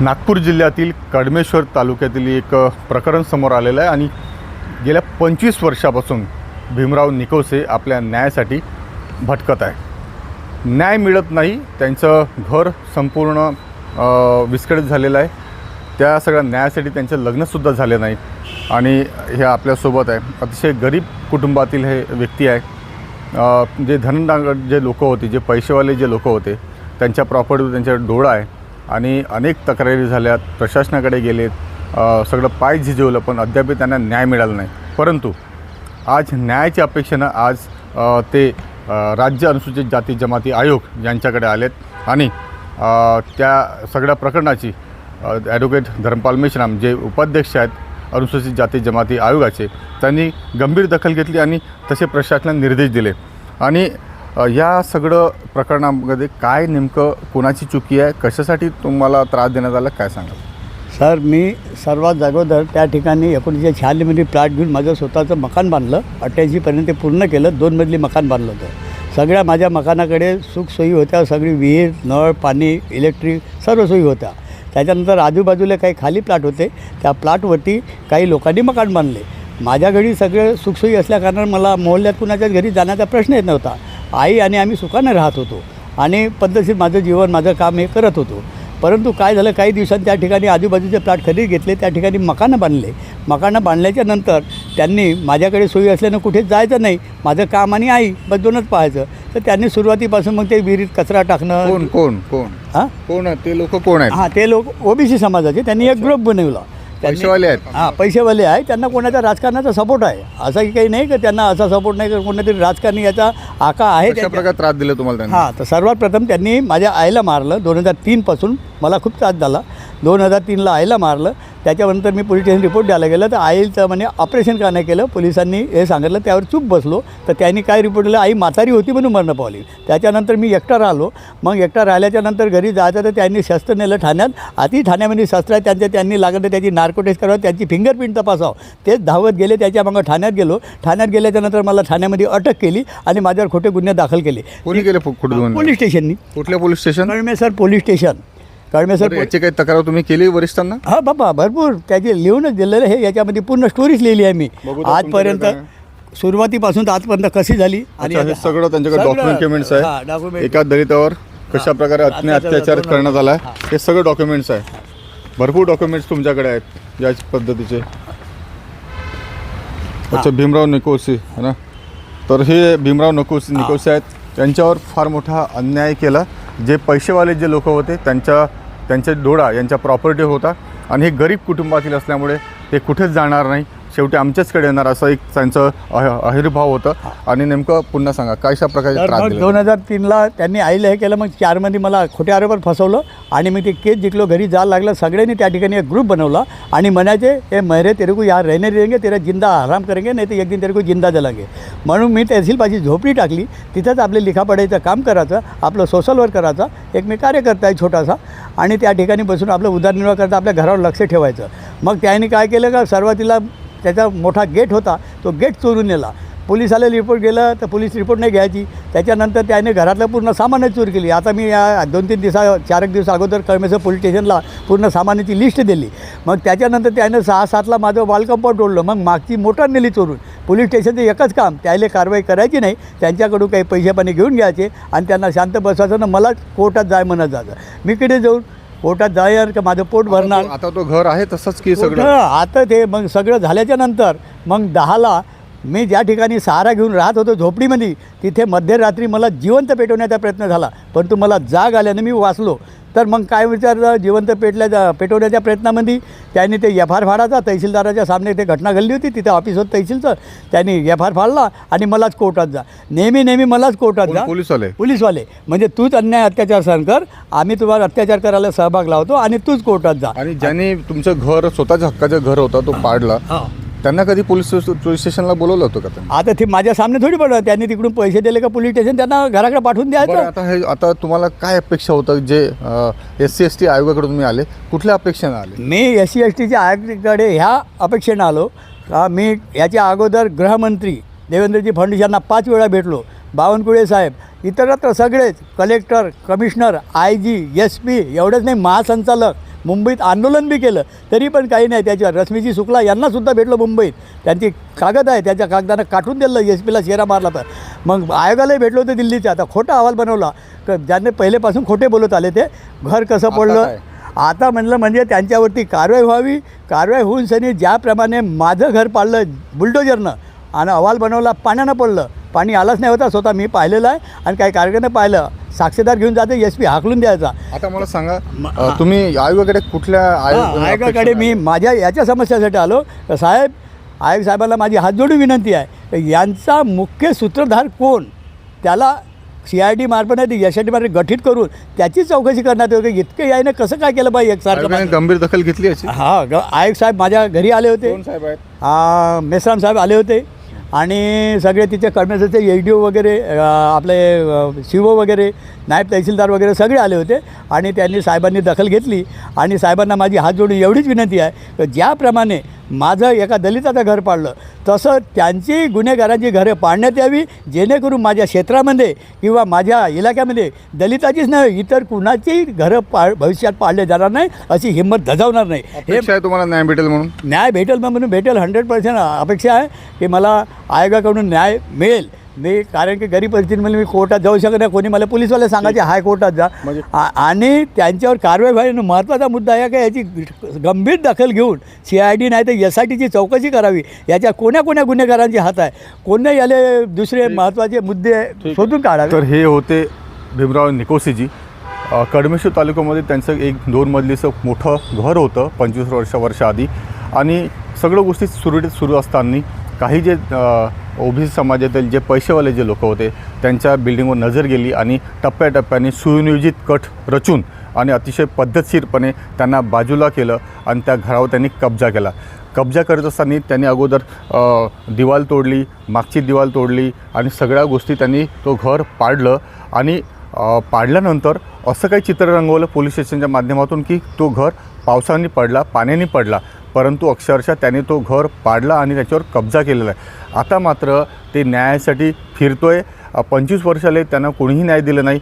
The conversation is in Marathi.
नागपूर जिल्ह्यातील कडमेश्वर तालुक्यातील एक प्रकरण समोर आलेलं आहे आणि गेल्या पंचवीस वर्षापासून भीमराव निकोसे आपल्या न्यायासाठी भटकत आहे. न्याय मिळत नाही त्यांचं घर संपूर्ण विस्कळीत झालेलं आहे. त्या सगळ्या न्यायासाठी त्यांचं लग्नसुद्धा झाले नाही. आणि हे आपल्यासोबत आहे. अतिशय गरीब कुटुंबातील हे व्यक्ती आहे. जे धनडांगड जे लोक होते जे पैसेवाले जे लोक होते त्यांच्या प्रॉपर्टीवर त्यांच्या डोळा आहे. आणि अनेक तक्रारी झाल्यात प्रशासनाकडे गेलेत. सगळं पाय झिजवलं पण अद्याप त्यांना न्याय मिळाला नाही. परंतु आज न्यायाच्या अपेक्षेनं आज ते राज्य अनुसूचित जाती जमाती आयोग यांच्याकडे आलेत. आणि त्या सगळ्या प्रकरणाची ॲडव्होकेट धर्मपाल मेश्राम जे उपाध्यक्ष आहेत अनुसूचित जाती जमाती आयोगाचे त्यांनी गंभीर दखल घेतली आणि तसे प्रशासनाला निर्देश दिले. आणि या सगळं प्रकरणामध्ये काय नेमकं कोणाची चुकी आहे? कशासाठी तुम्हाला त्रास देण्यात आला? काय सांगाल? सर मी सर्वात अगोदर त्या ठिकाणी एकोणीसशे शहाण्णवमध्ये प्लॅट घेऊन माझं स्वतःचं मकान बांधलं. अठ्ठ्याऐंशीपर्यंत ते पूर्ण केलं. दोन मजली मकान बांधलं होतं. सगळ्या माझ्या मकानाकडे सुखसोयी होत्या. सगळी विहीर नळ पाणी इलेक्ट्रिक सर्व सोयी होत्या. त्याच्यानंतर आजूबाजूला काही खाली प्लॅट होते. त्या प्लॅटवरती काही लोकांनी मकान बांधले. माझ्या घरी सगळे सुखसोयी असल्याकारणानं मला मोहल्ल्यात कुणाच्याच घरी जाण्याचा प्रश्न येत नव्हता. आई आणि आम्ही सुखाने राहत होतो. आणि पद्धतशीर माझं जीवन माझं काम हे करत होतो. परंतु काय झालं काही दिवसांनी त्या ठिकाणी आजूबाजूचे प्लॉट खरेदी घेतले त्या ठिकाणी मकानं बांधले. मकानं बांधल्याच्या नंतर त्यांनी माझ्याकडे सोयी असल्यानं कुठे जायचं नाही. माझं काम आणि आई बस दोनच पाहायचं. तर त्यांनी सुरुवातीपासून मग ते विहिरीत कचरा टाकणं. कोण कोण कोण? हां? कोण? ते लोक कोण आहेत? हां ते लोक ओबीसी समाजाचे. त्यांनी एक ग्रुप बनवला. पैसेवाले आहेत. हां पैसेवाले आहे त्यांना कोणाच्या राजकारणाचा सपोर्ट आहे? असं काही नाही का त्यांना असा सपोर्ट नाही का कोणत्यातरी राजकारणी याचा आका आहे प्रकारे त्रास दिला तुम्हाला त्यांनी? हां तर सर्वात प्रथम त्यांनी माझ्या आईला मारलं. दोन हजार तीनपासून मला खूप त्रास झाला. दोन हजार तीनला आईला मारलं. त्याच्यानंतर मी पोलीस स्टेशन रिपोर्ट द्यायला गेलं तर आईचं म्हणे ऑपरेशन का नाही केलं पोलिसांनी हे सांगितलं त्यावर चूप बसलो. तर त्यांनी काय रिपोर्ट दिलं आई म्हातारी होती म्हणून मरणं पावली. त्याच्यानंतर मी एकटा राहिलो. मग एकटा राहिल्याच्या नंतर घरी जायचं तर त्यांनी शस्त्र नेलं ठाण्यात. आधी ठाण्यामध्ये शस्त्र आहे त्यांच्या त्यांनी लागलं तर त्याची नार्को टेस्ट करावं त्यांची फिंगरप्रिंट तपासावं. तेच धावत गेले त्याच्या मग ठाण्यात गेलो. ठाण्यात गेल्याच्यानंतर मला ठाण्यामध्ये अटक केली आणि माझ्यावर खोटे गुन्हे दाखल केले. पोलीस स्टेशननी. कुठल्या police station? Kalmesar police station. बरं, याची काही तक्रार तुम्ही केली वरिष्ठांना? हा बाबा भरपूर. त्याची लिहूनच दिलेलं हे याच्यामध्ये पूर्ण स्टोरीच लिहिली आहे मी. आजपर्यंत सुरुवातीपासून तर आजपर्यंत कशी झाली? अच्छा, हे सगळं त्यांच्याकडे डॉक्युमेंट्स आहे. एका दलितावर कशा प्रकारे अन्याय अत्याचार करण्यात आला आहे हे सगळे डॉक्युमेंट्स आहे. भरपूर डॉक्युमेंट्स तुमच्याकडे आहेत याच पद्धतीचे. अच्छा भीमराव निकोसी है ना? तर हे भीमराव नकोसी निकोसी आहेत. त्यांच्यावर फार मोठा अन्याय केला. जे पैसेवाले जे लोक होते त्यांच्या त्यांच्या डोळा यांच्या प्रॉपर्टी होता. आणि हे गरीब कुटुंबातील असल्यामुळे ते कुठेच जाणार नाही. शेवटी आमच्याचकडे येणार असं एक त्यांचं अह- अहिर्भाव होतं. आणि नेमकं पुन्हा सांगा प्रकारे तर त्रास मग दिला? दोन हजार तीनला त्यांनी आईला हे केलं मग चारमध्ये मला खोट्या आरोपात फसवलं आणि मी ते केस जिंकलो घरी जायला लागलं. सगळ्यांनी त्या ठिकाणी एक ग्रुप बनवला आणि म्हणायचे हे मेहरे तेरे को यहाँ रहने देंगे तेरा जिंदा आराम करेंगे नाही तर एक दिन तेरे को जिंदा जलांगे. म्हणून मी तहसीलपाशी झोपडी टाकली. तिथंच आपले लिखापडायचं काम करायचं आपलं सोशल वर्क करायचं एक मी कार्यकर्ता आहे छोटासा. आणि त्या ठिकाणी बसून आपलं उदरनिर्वाह करता आपल्या घरावर लक्ष ठेवायचं. मग त्याने काय केलं का सुरुवातीला त्याचा मोठा गेट होता तो गेट चोरून नेला. पोलिसाला रिपोर्ट गेलं तर पोलीस रिपोर्ट नाही घ्यायची. त्याच्यानंतर त्याने घरातलं पूर्ण सामानच चोरी केली. आता मी या दोन तीन दिवसा चार एक दिवस अगोदर कळमेसर पोलीस स्टेशनला पूर्ण सामानाची लिस्ट दिली. मग त्याच्यानंतर त्यानं सहा सातला माझं वॉल कंपाऊंड मग मागची मोटर नेली चोरून. पोलीस स्टेशनचं एकच काम त्याला कारवाई करायची नाही. त्यांच्याकडून काही पैसे पाणी घेऊन घ्यायचे आणि त्यांना शांत बसवायचं ना मला कोर्टात जाय म्हणत जायचं. मी किती जाऊन जाणार का माझं पोट भरणार? आता तो घर आहे तसंच की? सगळं. आता ते मग सगळं झाल्याच्यानंतर मग दहाला मी ज्या ठिकाणी सहारा घेऊन राहत होतो झोपडीमध्ये तिथे मध्यरात्री मला जिवंत पेटवण्याचा प्रयत्न झाला. परंतु मला जाग आल्याने मी वाचलो. तर मग काय विचारलं जिवंत पेटल्या पेटवण्याच्या प्रयत्नामध्ये त्यांनी ते एफ आर फाडाचा तहसीलदाराच्या सामने ते घटना घडली होती तिथे ऑफिस होतं तहसीलचं. त्यांनी एफ आर फाडला आणि मलाच कोर्टात जा. नेहमी नेहमी मलाच कोर्टात जा. पोलीसवाले. पोलीसवाले. म्हणजे तूच अन्याय अत्याचार सहन कर आम्ही तुम्हाला अत्याचार करायला सहभाग लावतो आणि तूच कोर्टात जा. आणि ज्यांनी तुमचं घर स्वतःच्या हक्काचं घर होता तो पाडला. त्यांना कधी पोलीस पोलीस स्टेशनला बोलवलं होतं का त्यांनी? आता ते माझ्या सामने थोडी पडलं त्यांनी तिकडून पैसे दिले का पोलीस स्टेशन? त्यांना घराकडे पाठवून बरं द्यायचं आता हे आता तुम्हाला काय अपेक्षा होतं? जे एस सी एस टी आयोगाकडे तुम्ही आले कुठल्या अपेक्षेनं आले? मी एस सी एस टीच्या आयोगाकडे ह्या अपेक्षेनं आलो का मी याच्या अगोदर गृहमंत्री देवेंद्रजी फडणवीस यांना पाच वेळा भेटलो. बावनकुळे साहेब इतरत्र सगळेच collector commissioner I G S P एवढंच नाही महासंचालक मुंबईत आंदोलन बी केलं तरी पण काही नाही. त्याच्यावर रश्मीजी शुक्ला यांनासुद्धा भेटलं मुंबईत. त्यांची कागद आहे त्याच्या कागदानं काढून दिलं एस पीला शेरा मारला तर. मग आयोगालाही भेटलो होते दिल्लीचे आता खोटा अहवाल बनवला. क ज्यांनी पहिलेपासून खोटे बोलत आले ते घर कसं पडलं? आता म्हणलं म्हणजे त्यांच्यावरती कारवाई व्हावी. कारवाई होऊन सनी ज्याप्रमाणे माझं घर पाडलं बुलडोजरनं आणि अहवाल बनवला पाण्यानं पडलं. पाणी आलंच नाही होता स्वतः मी पाहिलेलं आहे. आणि काही कारखाने पाहिलं साक्षीदार घेऊन जाते एस पी हाकलून द्यायचा. आता मला सांगा अ, तुम्ही आयोगाकडे कुठल्या आयोग आयोगाकडे मी माझ्या याच्या समस्यासाठी आलो. तर साहेब आयोग साहेबांना माझी हात जोडून विनंती आहे. तर यांचा मुख्य सूत्रधार कोण? त्याला सी आय डी मार्फत नाही एस आय डी मार्फत गठीत करून त्याची चौकशी करण्यात येते इतके याने कसं काय केलं पाहिजे एकसारखं आयोगाने गंभीर दखल घेतली हां ग आयोग साहेब माझ्या घरी आले होते. साहेब आहेत? आ, मेश्राम साहेब आले होते. आणि सगळे तिथे कर्मचारी एच डी ओ वगैरे आपले सी ओ वगैरे नायब तहसीलदार वगैरे सगळे आले होते आणि त्यांनी साहेबांनी दखल घेतली. आणि साहेबांना माझी हात जोडून एवढीच विनंती आहे ज्याप्रमाणे माझं एका दलिताचं घर पाडलं. तसं त्यांची गुन्हेगारांची घरं पाडण्यात यावी जेणेकरून माझ्या क्षेत्रामध्ये किंवा माझ्या इलाक्यामध्ये दलिताचीच नाही इतर कुणाची घरं पा भविष्यात पाडले जाणार नाही अशी हिंमत धजावणार नाही. हे तुम्हाला न्याय भेटेल म्हणून? न्याय भेटेल म्हणून भेटेल हंड्रेड पर्सेंट अपेक्षा आहे की मला आयोगाकडून न्याय मिळेल. मी कारण की गरीब परिस्थितीमध्ये मी कोर्टात जाऊ शकत नाही. कोणी मला पोलीसवाले सांगायचे हायकोर्टात जा. म्हणजे- आ- आणि त्यांच्यावर कारवाई व्हावी आणि महत्त्वाचा मुद्दा आहे का याची गंभीर दखल घेऊन सी आय डी नाही तर एस आय टीची चौकशी करावी. याच्या कोण्या कोण्या गुन्हेगारांचे हात आहे? कोण्या याले दुसरे महत्त्वाचे मुद्दे शोधून काढावे? तर हे होते भीमराव निकोसीजी. अ, कडमेश्वर तालुक्यामध्ये त्यांचं एक दोन मजलीचं मोठं घर होतं पंचवीस वर्षा वर्षाआधी. आणि सगळं गोष्टी सुरळीत सुरू असताना काही जे ओबीसी समाजातील जे पैसेवाले जे लोक होते त्यांच्या बिल्डिंगवर नजर गेली आणि टप्प्याटप्प्याने सुनियोजित कट रचून आणि अतिशय पद्धतशीरपणे त्यांना बाजूला केलं आणि त्या घरावर त्यांनी कब्जा केला. कब्जा करत असताना त्यांनी अगोदर दिवाल तोडली मागची दिवाल तोडली आणि सगळ्या गोष्टी त्यांनी तो घर पाडलं आणि पाडल्यानंतर असं काही चित्र रंगवलं पोलीस स्टेशनच्या माध्यमातून की तो घर पावसाने पडला पाण्याने पडला. परंतु अक्षरशः त्याने तो घर पाडला आणि त्याच्यावर कब्जा केलेला आहे. आता मात्र ते न्यायासाठी फिरतोय. पंचवीस वर्षाले त्यांना कोणीही न्याय दिलं नाही.